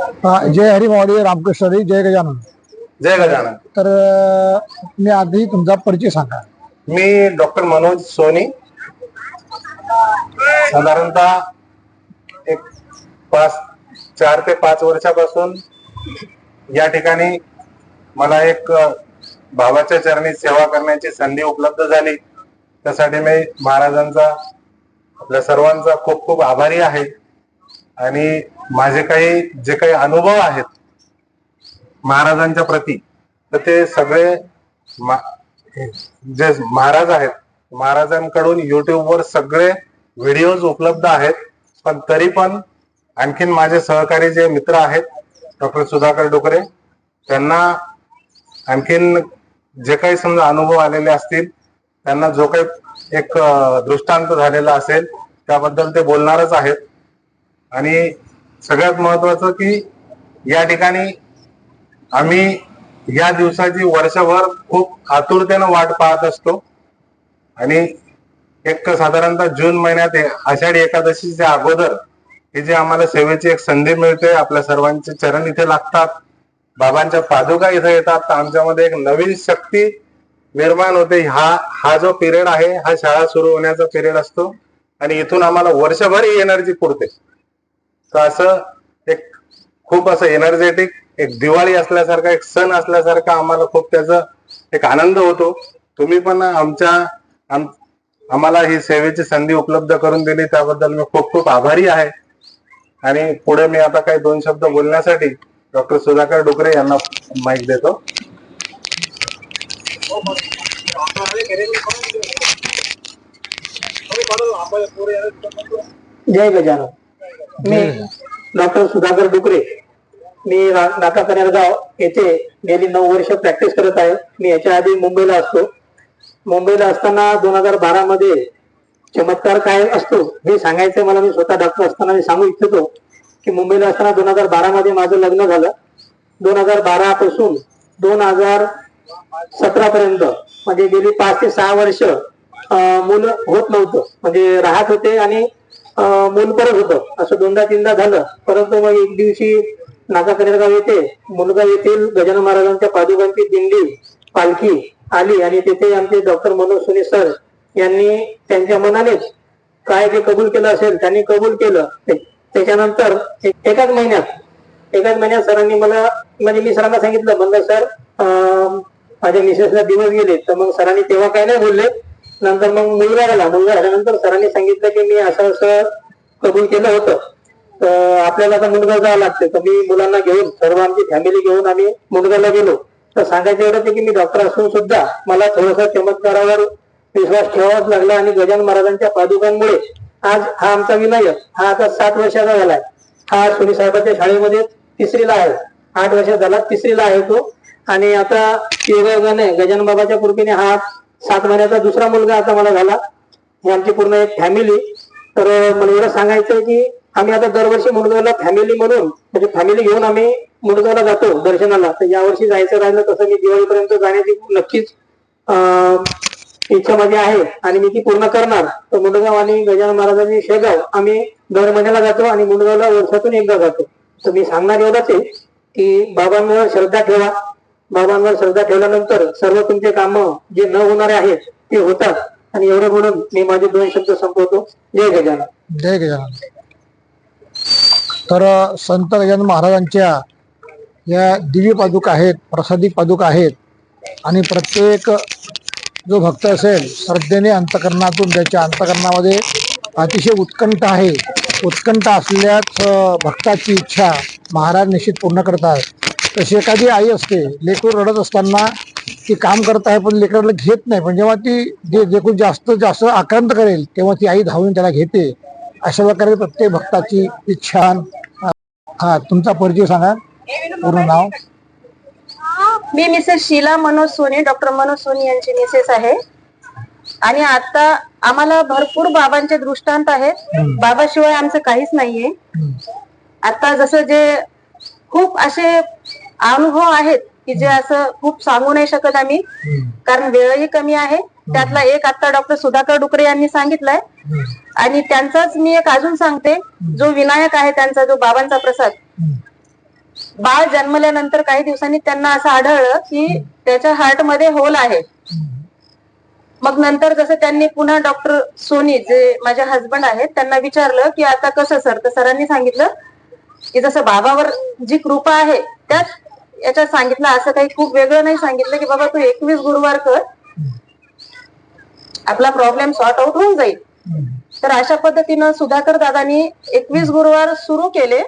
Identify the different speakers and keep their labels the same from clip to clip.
Speaker 1: हा, जय हरी महोदय रामकृष्ण हरी जय गजानन.
Speaker 2: जय गजानन.
Speaker 1: तर मी आधी तुमचा परिचय सांगा.
Speaker 2: मी डॉक्टर मनोज सोनी. साधारणतः एक पाच चार ते पाच वर्षापासून या ठिकाणी मला एक भावाच्या चरणी सेवा करण्याची संधी उपलब्ध झाली. त्यासाठी मी महाराजांचा आपल्या सर्वांचा खूप खूप आभारी आहे. आणि माझे काही जे काही अनुभव आहेत महाराजांच्या प्रती तर ते सगळे मा- जे महाराज आहेत महाराजांकडून युट्यूबवर सगळे व्हिडिओज उपलब्ध आहेत. पण तरी पण आणखीन माझे सहकारी जे मित्र आहेत डॉक्टर सुधाकर डुकरे त्यांना आणखीन जे काही समजा अनुभव आलेले असतील त्यांना जो काही एक दृष्टांत झालेला असेल त्याबद्दल ते बोलणारच आहेत. आणि सगळ्यात महत्वाचं की या ठिकाणी आम्ही या दिवसाची वर्षभर खूप आतुरतेनं वाट पाहत असतो. आणि एक साधारणतः जून महिन्यात आषाढी एकादशीच्या अगोदर हे जे आम्हाला सेवेची एक संधी मिळते आपल्या सर्वांचे चरण इथे लागतात बाबांच्या पादुका इथे येतात तर आमच्यामध्ये एक नवीन शक्ती निर्माण होते. हा हा जो पिरियड आहे हा शाळा सुरू होण्याचा पिरियड असतो. आणि इथून आम्हाला वर्षभर ही एनर्जी पुरते. तर असं एक खूप असं एनर्जेटिक एक दिवाळी असल्यासारखा एक सण असल्यासारखा आम्हाला खूप त्याचा एक आनंद होतो. तुम्ही पण आमच्या आम- आम्हाला ही सेवेची संधी उपलब्ध करून दिली त्याबद्दल मी खूप खूप आभारी आहे. आणि पुढे मी आता काही दोन शब्द बोलण्यासाठी डॉक्टर सुधाकर डुकरे यांना माहीत देतो.
Speaker 3: जय गजानन. मी डॉक्टर सुधाकर डुकरे. मी नाका कनेरगाव येथे गेली नऊ वर्ष प्रॅक्टिस करत आहे. मी याच्या आधी मुंबईला असतो. मुंबईला असताना दोन हजार बारा मध्ये चमत्कार काय असतो हे सांगायचं मला. मी स्वतः डॉक्टर असताना मी सांगू इच्छितो की मुंबईला असताना दोन हजार बारा मध्ये माझं लग्न झालं. दोन हजार बारा पासून दोन हजार सतरा पर्यंत म्हणजे गेली पाच ते सहा वर्ष मुलं होत नव्हतं. म्हणजे राहत होते आणि मोलपरत मूल परत होतं. असं दोनदा तीनदा झालं. परंतु मग एक दिवशी नागा कनेरगाव येथे मुलगा येथील गजानन महाराजांच्या पादुकांची दिंडी पालखी आली आणि तिथे आमचे डॉक्टर मनोज सोनी सर यांनी त्यांच्या मनानेच काय जे कबूल केलं असेल त्यांनी कबूल केलं. त्याच्यानंतर एकाच महिन्यात एकाच महिन्यात सरांनी मला म्हणजे मी सरांना सांगितलं म्हणलं सर अं, माझ्या मिसेसला दिवस गेले. तर मग सरांनी तेव्हा काय नाही बोलले. नंतर मग मुलगा झाला. मुलगा झाल्यानंतर सरांनी सांगितलं की मी असं असं कबूल केलं होतं. तर आपल्याला आता मुलगा जावं लागतं तर मी मुलांना घेऊन सर्व आमची फॅमिली घेऊन आम्ही मुलगाला गेलो. तर सांगायचं एवढं की मी डॉक्टर असून सुद्धा मला थोडस चमत्कारावर विश्वास ठेवावाच लागला आणि गजानन महाराजांच्या पादुकांमुळे आज हा आमचा विनायक हा आता सात वर्षाचा झालाय. हा सुनी साहेबांच्या शाळेमध्ये तिसरीला आहे. आठ वर्ष झाला तिसरीला आहे तो. आणि आता योगायोगाने गजानन बाबाच्या कृपेने हा सात महिन्याचा दुसरा मुलगा आता मला झाला. ही आमची पूर्ण एक फॅमिली तर मला एवढं सांगायचं की आम्ही आता दरवर्षी मुलगाला फॅमिली म्हणून म्हणजे फॅमिली घेऊन आम्ही मुलगाला जातो दर्शनाला. तर यावर्षी जायचं राहिलं तसं मी दिवाळीपर्यंत जाण्याची नक्कीच अं, इच्छा माझी आहे आणि मी ती पूर्ण करणार. तर मुंडगाव आणि गजानन महाराजांनी शेगाव आम्ही दर महिन्याला जातो आणि मुंडगावला वर्षातून एकदा जातो. तर मी सांगणार एवढंच आहे की बाबांवर श्रद्धा ठेवा. बाबांवर श्रद्धा ठेवल्यानंतर सर्व तुमचे काम जे न होणारे आहेत ते होतात. आणि एवढं म्हणून मी माझे दोन शब्द संपवतो. जय गजानन.
Speaker 1: जय गजानन. तर संत गजानन महाराजांच्या या दिव्य पादुका आहेत प्रसादी पादुका आहेत. आणि प्रत्येक जो भक्त असेल श्रद्धेने अंतकरणातून त्याच्या अंतकरणामध्ये अतिशय उत्कंठ आहे. उत्कंठ असल्याच भक्ताची इच्छा महाराज निश्चित पूर्ण करतात. तशी एखादी आई असते लेकरू रडत असताना ती काम करत आहे पण लेकराला घेत नाही. पण जेव्हा ती जे लेकरू जास्त जास्त आक्रांत करेल तेव्हा ती आई धावून त्याला घेते. अशा प्रकारे प्रत्येक भक्ताची इच्छा हा तुमचा परिचय सांगा. पूर्ण नाव?
Speaker 4: मी मिसेस शीला मनोज सोनी डॉक्टर मनोज सोनी यांची मिसेस आहे. आणि आता आम्हाला भरपूर बाबांचे दृष्टांत आहेत. बाबाशिवाय आमचं काहीच नाहीये. आता जसं जे खूप असे अनुभव आहेत की जे असं खूप सांगू नाही शकत आम्ही. कारण वेळही कमी आहे. त्यातला एक आता डॉक्टर सुधाकर डुकरे यांनी सांगितलंय. आणि त्यांचाच मी एक अजून सांगते. जो विनायक आहे त्यांचा जो बाबांचा प्रसाद. बाळ जन्मल्यानंतर काही दिवसांनी त्यांना असं आढळलं की त्याच्या हार्टमध्ये होल आहे. मग नंतर जसं त्यांनी पुन्हा डॉक्टर सोनी जे माझे हस्बंड आहेत त्यांना विचारलं की आता कसं सर? तर सरांनी सांगितलं की जसं बाबावर जी कृपा आहे त्याच याच्यात सांगितलं असं काही खूप वेगळं नाही सांगितलं की बाबा तू एकवीस गुरुवार कर. आपला प्रॉब्लेम सॉर्ट आउट होऊन जाईल. तर अशा पद्धतीनं सुधाकर दादानी एकवीस गुरुवार सुरू केले.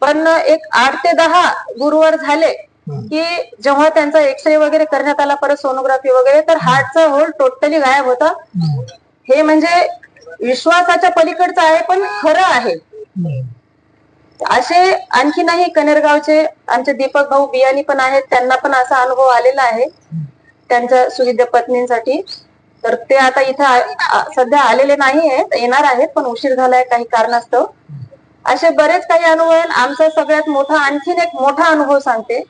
Speaker 4: पण एक आठ ते दहा गुरुवार झाले की जेव्हा त्यांचा एक्सरे वगैरे करण्यात आला परत सोनोग्राफी वगैरे तर हार्टचा होल टोटली गायब होता. हे म्हणजे विश्वासाच्या पलीकडचं आहे पण खरं आहे. असे आणखीनही कनेरगावचे आमचे दीपक भाऊ बियाणी पण आहेत त्यांना पण असा अनुभव आलेला आहे त्यांच्या सुविध पत्नींसाठी. तर ते आता इथं सध्या आलेले नाही आहेत येणार आहेत पण उशीर झालाय काही कारणास्तव. असे बरेच काही अनुभव आहेत. आमचा सगळ्यात मोठा आणखीन एक मोठा अनुभव सांगते.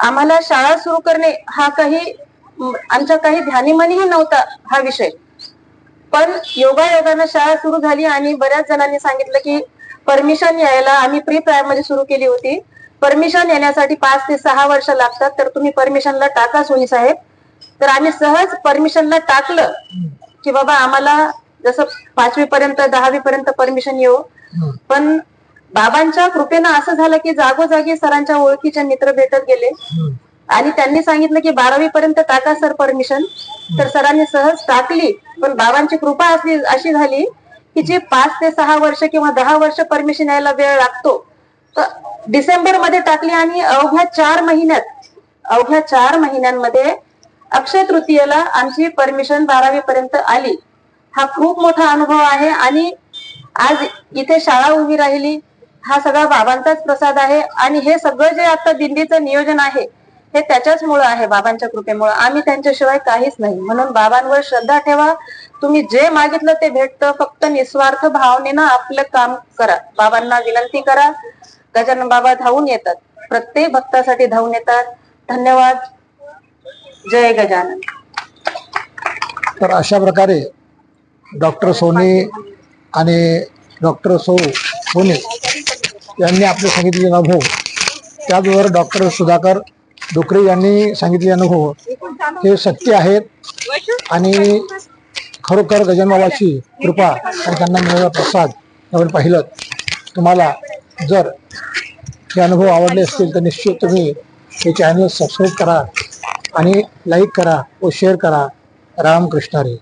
Speaker 4: आम्हाला शाळा सुरू करणे हा काही आमच्या काही ध्यानीमनीही नव्हता हा विषय. पण योगायोगानं शाळा सुरू झाली आणि बऱ्याच जणांनी सांगितलं की परमिशन यायला आम्ही प्री प्रायमरी सुरू केली होती. परमिशन येण्यासाठी पाच ते सहा वर्ष लागतात. तर तुम्ही परमिशनला टाका सोनी साहेब. तर आम्ही सहज परमिशनला टाकलं की बाबा आम्हाला जसं पाचवी पर्यंत दहावी पर्यंत परमिशन येऊ. पण बाबांच्या कृपेनं असं झालं की जागोजागी सरांच्या ओळखीचे मित्र भेटत गेले. आणि त्यांनी सांगितलं की बारावी पर्यंत टाका सर परमिशन तर सरांनी सहज टाकली. पण बाबांची कृपा असली अशी झाली की जे पाच ते सहा वर्ष किंवा दहा वर्ष परमिशन यायला वेळ लागतो तर डिसेंबरमध्ये टाकली आणि अवघ्या चार महिन्यात अवघ्या चार महिन्यांमध्ये अक्षय तृतीयेला आमची परमिशन बारावी पर्यंत आली. हा खूप मोठा अनुभव आहे आणि आज इथे शाळा उभी राहिली. हा सगळा बाबांचाच प्रसाद आहे आणि हे सगळं जे आता दिंडीचं नियोजन आहे हे त्याच्याच मुळे आहे बाबांच्या कृपेमुळे. आम्ही त्यांच्याशिवाय काहीच नाही. म्हणून बाबांवर श्रद्धा ठेवा. तुम्ही जे मागितलं ते भेटतं. फक्त निस्वार्थ भावनेनं आपलं काम करा. बाबांना विनंती करा. गजानन बाबा धावून येतात. प्रत्येक भक्तासाठी धावून येतात. धन्यवाद. जय गजानन.
Speaker 1: तर अशा प्रकारे डॉक्टर सोनी आणि डॉक्टर सो सोने यांनी आपले सांगितलेले अनुभव. त्याचबरोबर डॉक्टर सुधाकर डोकरे यांनी सांगितलेले अनुभव हे सत्य आहेत आणि खरोखर गजानबाबाची कृपा आणि त्यांना मिळालेला प्रसाद यावर पाहिलं तुम्हाला जर हे अनुभव आवडले असतील तर निश्चित तुम्ही हे चॅनल सबस्क्राईब करा आणि लाईक करा व शेअर करा. रामकृष्ण रे